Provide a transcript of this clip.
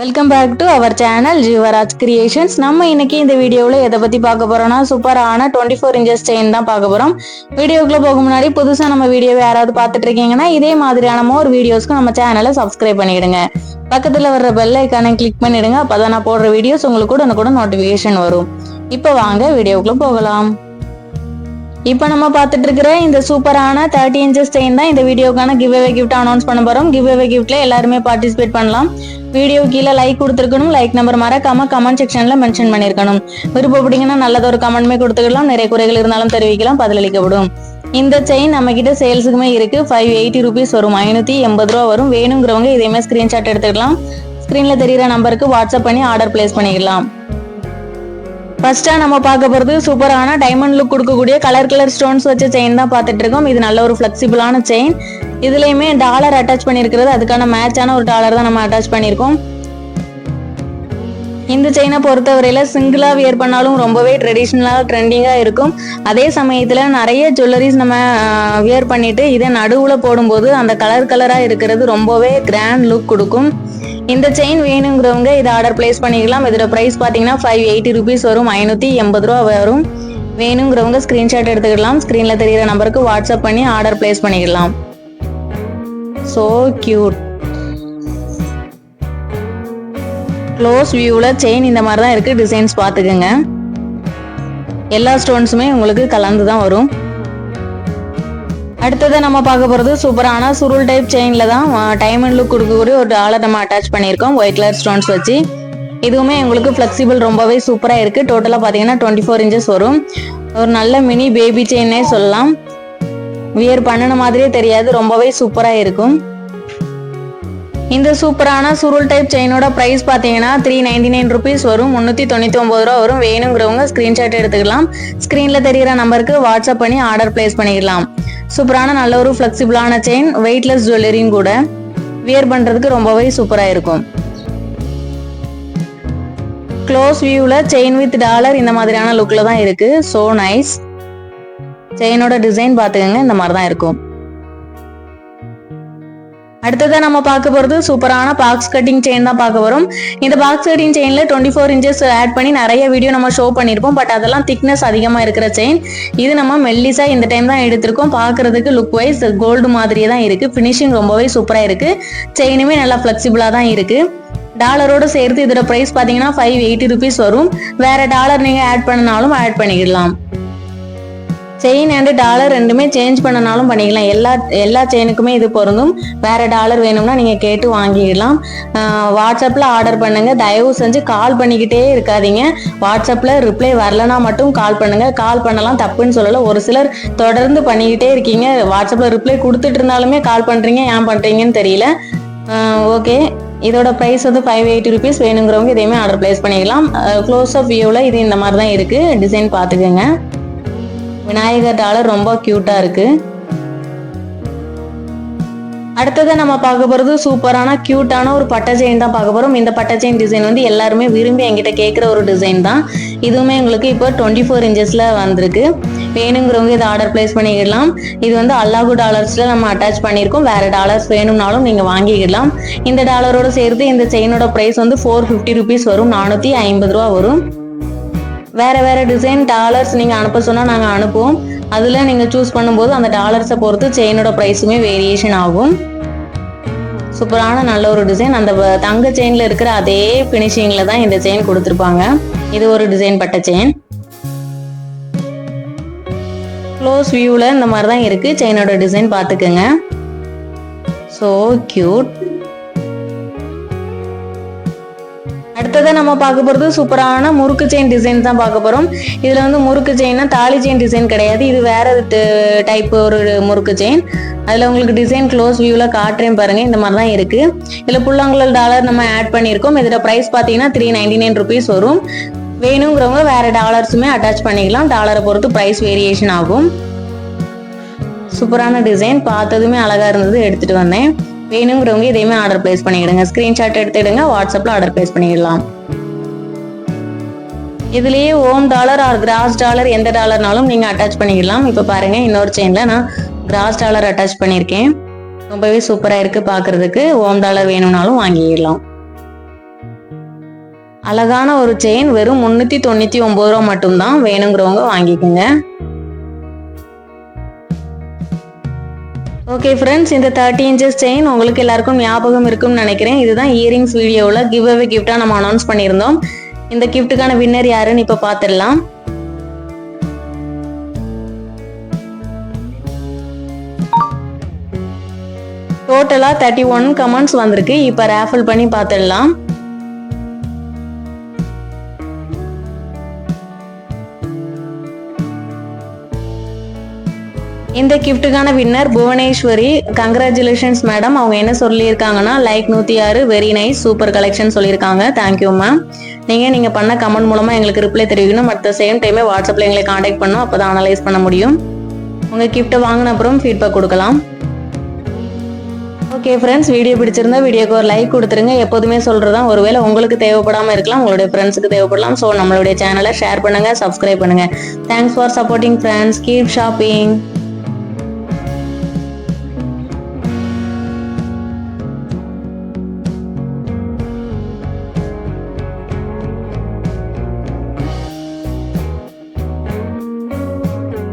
Welcome back to our channel Jeevaraj creations நம்ம இன்னைக்கு இந்த வீடியோவில் எதை பற்றி பார்க்க போறோம்னா சூப்பரான டுவெண்ட்டி ஃபோர் இன்ச்சஸ் செயின் தான் பார்க்க போகிறோம் வீடியோக்குள்ளே போக முன்னாடி புதுசாக நம்ம வீடியோவை யாராவது பார்த்துட்டு இருக்கீங்கன்னா இதே மாதிரியான ஒரு வீடியோஸ்க்கு நம்ம சேனலை சப்ஸ்கிரைப் பண்ணிடுங்க. பக்கத்தில் வர்ற பெல் ஐக்கானை கிளிக் பண்ணிடுங்க. அப்பதான் நான் போடுற வீடியோஸ் உங்களுக்கு கூட கூட நோட்டிஃபிகேஷன் வரும். இப்போ வாங்க வீடியோக்குள்ளே போகலாம். இப்போ நம்ம பார்த்துட்டு இருக்கிற இந்த சூப்பரான தேர்ட்டி இன்ச்சஸ் செயின் தான் இந்த வீடியோக்கான கிவ் அவே கிஃப்ட் அனௌன்ஸ் பண்ண போறோம். கிவ் அவே கிஃப்ட்ல எல்லாருமே பார்ட்டிசிபேட் பண்ணலாம். வீடியோ கீழே லைக் கொடுத்துருக்கணும். லைக் நம்பர் மறக்காம கமெண்ட் செக்ஷன்ல மென்ஷன் பண்ணிருக்கணும். விருப்பப்பட்டீங்கன்னா நல்லதொரு ஒரு கமெண்ட்மே கொடுத்துக்கலாம். நிறைய குறைகள் இருந்தாலும் தெரிவிக்கலாம். பதிலளிக்கப்படும். இந்த செயின் நம்ம கிட்ட சேல்ஸுக்குமே இருக்கு. ஃபைவ் எயிட்டி ருபீஸ் வரும். ஐநூத்தி எண்பது ரூபா வரும். வேணுங்கிறவங்க இதேமே ஸ்கிரீன்ஷாட் எடுத்துக்கலாம். ஸ்கிரீன்ல தெரியுற நம்பருக்கு வாட்ஸ்அப் பண்ணி ஆர்டர் பிளேஸ் பண்ணிக்கலாம். ஃபர்ஸ்டா நம்ம பார்க்க போறது சூப்பரான டைமண்ட் லுக் கொடுக்கக்கூடிய கலர் கலர் ஸ்டோன்ஸ் வச்ச செயின் தான் பார்த்துட்டு இருக்கோம். இது நல்ல ஒரு ஃபிளெக்சிபிளான செயின் இதுலயுமே டாலர் அட்டாச் பண்ணியிருக்கிறது. அதுக்கான மேட்சான ஒரு டாலர் தான் நம்ம அட்டாச் பண்ணியிருக்கோம். இந்த செயினை பொறுத்தவரையில சிங்கிளா வியர் பண்ணாலும் ரொம்பவே ட்ரெடிஷ்னலாக ட்ரெண்டிங்காக இருக்கும். அதே சமயத்தில் நிறைய ஜுவல்லரிஸ் நம்ம வியர் பண்ணிட்டு இதை நடுவில் போடும்போது அந்த கலர் கலராக இருக்கிறது ரொம்பவே கிராண்ட் லுக் கொடுக்கும். இந்த செயின் வேணுங்கிறவங்க இதை ஆர்டர் பிளேஸ் பண்ணிக்கலாம் இதோட ப்ரைஸ் பார்த்தீங்கன்னா ஃபைவ் எயிட்டி ருபீஸ் வரும் ஐநூற்றி எண்பது ரூபா வரும். வேணுங்கிறவங்க ஸ்க்ரீன்ஷாட் எடுத்துக்கலாம். ஸ்க்ரீனில் தெரியிற நம்பருக்கு வாட்ஸ்அப் பண்ணி ஆர்டர் பிளேஸ் பண்ணிக்கலாம் ஸோ கியூட் க்ளோஸ் வியூவில் செயின் இந்த மாதிரி தான் இருக்குது டிசைன்ஸ் பார்த்துக்குங்க. எல்லா ஸ்டோன்ஸுமே உங்களுக்கு கலந்து தான் வரும். அடுத்தது நம்ம பார்க்க போகிறது சூப்பரான சுருள் டைப் செயினில் தான் டைம் லுக் கொடுக்கக்கூடிய ஒரு டாலர் நம்ம அட்டாச் பண்ணியிருக்கோம் ஒயிட் கலர் ஸ்டோன்ஸ் வச்சு. இதுவுமே உங்களுக்கு ஃப்ளெக்சிபிள் ரொம்பவே சூப்பராக இருக்குது டோட்டலாக பார்த்தீங்கன்னா டுவெண்ட்டி ஃபோர் இன்ச்சஸ் வரும். ஒரு நல்ல மினி பேபி செயின்னே சொல்லலாம். வியர் பண்ணின மாதிரியே தெரியாது ரொம்பவே சூப்பராக இருக்கும். இந்த சூப்பரான சுருள் டைப் செயினோட ப்ரைஸ் பார்த்தீங்கன்னா த்ரீ நைன்டி நைன் ருபீஸ் வரும். முந்நூற்றி தொண்ணூற்றி ஒம்பது ரூபா வரும். வேணுங்கிறவங்க ஸ்க்ரீன்ஷாட் எடுத்துக்கலாம். ஸ்க்ரீனில் தெரிகிற நம்பருக்கு வாட்ஸ்அப் பண்ணி ஆர்டர் பிளேஸ் பண்ணிக்கலாம் சூப்பரான நல்ல ஒரு ஃப்ளெக்சிபிளான செயின் வெயிட்லெஸ் ஜுவல்லரியும் கூட வியர் பண்ணுறதுக்கு ரொம்பவே சூப்பராக இருக்கும். க்ளோஸ் வியூவில் செயின் வித் டாலர் இந்த மாதிரியான லுக்கில் தான் இருக்குது ஸோ நைஸ் செயினோட டிசைன் பார்த்துக்கோங்க இந்த மாதிரி தான் இருக்கும். அடுத்ததான் நம்ம பார்க்க போறது சூப்பரான பாக்ஸ் கட்டிங் செயின் தான் பார்க்க வரும் இந்த பாக்ஸ் கட்டிங் செயின்ல டுவெண்ட்டி ஃபோர் இன்ச்சஸ் ஆட் பண்ணி நிறைய வீடியோ நம்ம ஷோ பண்ணியிருப்போம் பட் அதெல்லாம் திக்னஸ் அதிகமாக இருக்கிற செயின் இது நம்ம மெல்லிசா இந்த டைம் தான் எடுத்திருக்கோம். பார்க்கறதுக்கு லுக் வைஸ் கோல்டு மாதிரியே தான் இருக்கு. ஃபினிஷிங் ரொம்பவே சூப்பராக இருக்கு. செயினுமே நல்லா ஃபிளெக்சிபிளாக தான் இருக்கு. டாலரோட சேர்த்து இதோட ப்ரைஸ் பார்த்தீங்கன்னா ஃபைவ் எயிட்டி ருபீஸ் வரும். வேற டாலர் நீங்கள் ஆட் பண்ணனாலும் ஆட் பண்ணிக்கலாம் செயின் அண்ட் டாலர் ரெண்டுமே சேஞ்ச் பண்ணனாலும் பண்ணிக்கலாம். எல்லா எல்லா செயினுக்குமே இது பொருந்தும். வேற டாலர் வேணும்னா நீங்க கேட்டு வாங்கிடலாம். வாட்ஸ்அப்ல ஆர்டர் பண்ணுங்க. தயவு செஞ்சு கால் பண்ணிக்கிட்டே இருக்காதீங்க. வாட்ஸ்அப்ல ரிப்ளை வரலனா மட்டும் கால் பண்ணுங்க. கால் பண்ணலாம் தப்புன்னு சொல்லல. ஒரு சிலர் தொடர்ந்து பண்ணிக்கிட்டே இருக்கீங்க. வாட்ஸ்அப்ல ரிப்ளை கொடுத்துட்டு இருந்தாலுமே கால் பண்றீங்க ஏன் பண்றீங்கன்னு தெரியல. ஓகே இதோட ப்ரைஸ் வந்து ஃபைவ் எயிட்டி ருபீஸ் வேணுங்கிறவங்க இதையுமே ஆர்டர் பிளேஸ் பண்ணிக்கலாம். க்ளோஸ் அப் வியூவில் இது இந்த மாதிரி தான் இருக்குது டிசைன் பார்த்துக்கோங்க. விநாயகர் டாலர் ரொம்ப கியூட்டா இருக்கு. அடுத்ததை நம்ம பார்க்க போகிறது சூப்பரான க்யூட்டான ஒரு பட்டை செயின் தான் பார்க்க போகிறோம் இந்த பட்டை செயின் டிசைன் வந்து எல்லாருமே விரும்பி என்கிட்ட கேட்குற ஒரு டிசைன் தான். இதுவுமே உங்களுக்கு இப்போ டுவெண்ட்டி ஃபோர் இன்ச்சஸில் வந்திருக்கு. வேணுங்கிறவங்க இதை ஆர்டர் பிளேஸ் பண்ணிக்கிடலாம். இது வந்து அல்லாஹு டாலர்ஸில் நம்ம அட்டாச் பண்ணியிருக்கோம். வேறு டாலர்ஸ் வேணும்னாலும் நீங்கள் வாங்கிக்கிடலாம். இந்த டாலரோட சேர்த்து இந்த செயினோட ப்ரைஸ் வந்து ஃபோர் ஃபிஃப்டி ருபீஸ் வரும். நானூற்றி ஐம்பது ரூபா வரும். வேற வேற டிசைன் டாலர்ஸ் நீங்க அனுப்ப சொன்னா நாங்க அனுப்புவோம். அதுல நீங்க சூஸ் பண்ணும்போது அந்த டாலர்ஸை பொறுத்து செயினோட ப்ரைஸுமே வேரியேஷன் ஆகும். சூப்பரான நல்ல ஒரு டிசைன் அந்த தங்க செயின்ல இருக்கிற அதே ஃபினிஷிங்கில் தான் இந்த செயின் கொடுத்துருப்பாங்க. இது ஒரு டிசைன் பட்ட செயின் க்ளோஸ் வியூவில் இந்த மாதிரி தான் இருக்குது செயினோட டிசைன் பார்த்துக்கோங்க. ஸோ க்யூட் அடுத்ததை நம்ம பார்க்க போகிறது சூப்பரான முறுக்கு செயின் டிசைன் தான் பார்க்க போகிறோம் இதில் வந்து முறுக்கு செயின்னா தாலி செயின் டிசைன் கிடையாது. இது வேற டைப் ஒரு முறுக்கு செயின் அதில் உங்களுக்கு டிசைன் க்ளோஸ் வியூவில் காட்டுறேன் பாருங்கள் இந்த மாதிரி தான் இருக்குது இதில் புல்லாங்குழல் டாலர் நம்ம ஆட் பண்ணியிருக்கோம். இதில் ப்ரைஸ் பார்த்தீங்கன்னா த்ரீ நைன்டி நைன் ருபீஸ் வரும். வேணுங்கிறவங்க வேற டாலர்ஸுமே அட்டாச் பண்ணிக்கலாம். டாலரை பொறுத்து ப்ரைஸ் வேரியேஷன் ஆகும். சூப்பரான டிசைன் பார்த்ததுமே அழகாக இருந்தது. எடுத்துகிட்டு வந்தேன். வேணுங்கிறவங்க இதையுமே ஆர்டர் பிளேஸ் பண்ணிக்கிடுங்க. ஸ்கிரீன்ஷாட் எடுத்துடுங்க வாட்ஸ்அப்பில் ஆர்டர் பிளேஸ் பண்ணிடலாம். இதுலேயே Om dollar or cross dollar எந்த டாலர்னாலும் நீங்கள் அட்டாச் பண்ணிக்கலாம் இப்போ பாருங்க இன்னொரு செயின்ல நான் கிராஸ் டாலர் அட்டாச் பண்ணியிருக்கேன் ரொம்பவே சூப்பராக இருக்குது பார்க்குறதுக்கு ஓம் டாலர் வேணும்னாலும் வாங்கிடலாம். அழகான ஒரு செயின் வெறும் முந்நூற்றி தொண்ணூற்றி ஒம்பது ரூபா மட்டும்தான் வேணுங்கிறவங்க வாங்கிக்கோங்க. ஓகே ஃப்ரெண்ட்ஸ் இந்த தேர்ட்டி இன்ச்சஸ் செயின் உங்களுக்கு எல்லாருக்கும் ஞாபகம் இருக்கும்னு நினைக்கிறேன். இதுதான் இயரிங்ஸ் வீடியோவில் கிவ் அவே கிஃப்டாக நம்ம அனௌன்ஸ் பண்ணியிருந்தோம். இந்த கிஃப்ட்டுக்கான வின்னர் யாருன்னு இப்போ பார்த்துடலாம் டோட்டலாக தேர்ட்டி ஒன் கமெண்ட்ஸ் வந்திருக்கு. இப்போ ரேஃபில் பண்ணி பார்த்துடலாம் இந்த கிஃப்ட்டுக்கான வின்னர் புவனேஸ்வரி. கங்க்ராச்சுலேஷன்ஸ் மேடம் அவங்க என்ன சொல்லியிருக்காங்கன்னா லைக் நூற்றி ஆறு வெரி நைஸ் சூப்பர் கலெக்ஷன் சொல்லியிருக்காங்க தேங்க்யூ மேம் நீங்கள் நீங்கள் பண்ண கமெண்ட் மூலமாக எங்களுக்கு ரிப்ளை தெரிவிக்கணும். அட் த சேம் டைமே வாட்ஸ்அப்பில் எங்களை காண்டாக்ட் பண்ணோம் அப்போ தான் அனலைஸ் பண்ண முடியும். உங்கள் கிஃப்ட்டை வாங்கின அப்புறம் ஃபீட்பேக் கொடுக்கலாம். ஓகே ஃப்ரெண்ட்ஸ் வீடியோ பிடிச்சிருந்தா வீடியோக்கு ஒரு லைக் கொடுத்துருங்க. எப்போதுமே சொல்கிறதா ஒருவேளை உங்களுக்கு தேவைப்படாமல் இருக்கலாம். உங்களுடைய ஃப்ரெண்ட்ஸுக்கு தேவைப்படலாம். ஸோ நம்மளுடைய சேனலை ஷேர் பண்ணுங்கள் சப்ஸ்கிரைப் பண்ணுங்கள் thanks for supporting friends keep shopping